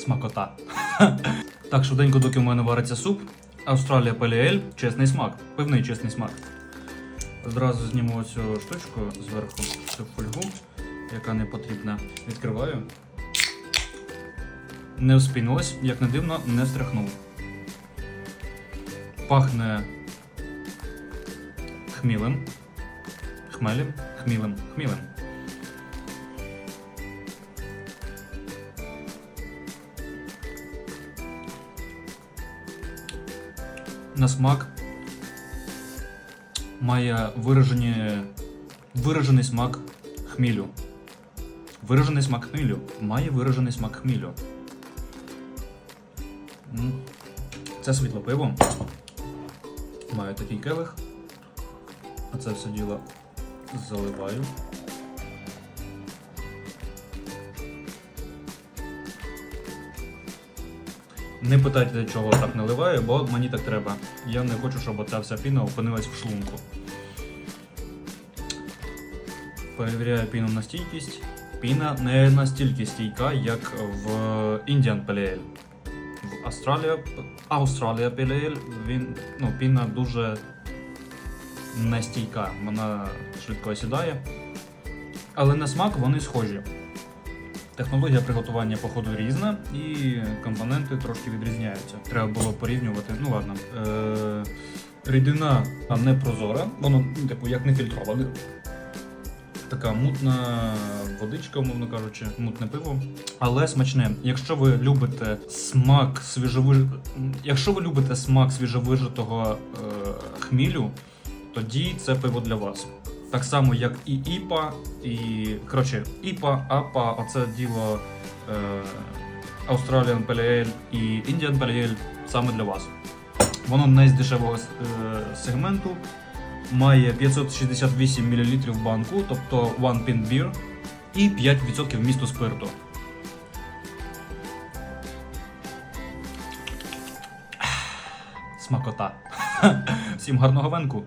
Смакота. так, швиденько, доки в мене вариться суп. Австралія Пеліель, чесний смак, пивний чесний смак. Зразу зніму цю штучку зверху, цю фольгу, яка не потрібна. Відкриваю. Не вспінилась, як не дивно, не стряхнув. Пахне хмілем. Хмелем? Хмілем. Хмілем. На смак має виражені, виражений смак хмілю. Виражений смак хмілю. Має виражений смак хмілю. Це світле пиво. Маю такий келих. А це все діло заливаю. Не питайте, чого так наливаю, бо мені так треба. Я не хочу, щоб оця вся піна опинилась в шлунку. Перевіряю піну на стійкість. Піна не настільки стійка, як в Indian Pale Ale. В Австралія, Австралія Pale Ale, він, ну, піна дуже нестійка, вона швидко осідає. Але на смак вони схожі. Технологія приготування походу різна, і компоненти трошки відрізняються. Треба було порівнювати. Ну ладно. Е- рідина не прозора, воно, ну, типу, як не фільтроване. Така мутна водичка, умовно кажучи, мутне пиво. Але смачне. Якщо ви любите смак свіжовиж... Якщо ви любите смак свіжовижитого е- хмілю, тоді це пиво для вас. Так само, як і ІПА, і. Коротше, ІПА, АПА, оце діло е, Australian Pale і Indian Pale саме для вас. Воно не з дешевого е, сегменту, має 568 мл банку, тобто One Pint Beer, і 5% вмісту спирту. Смакота. Всім гарного венку!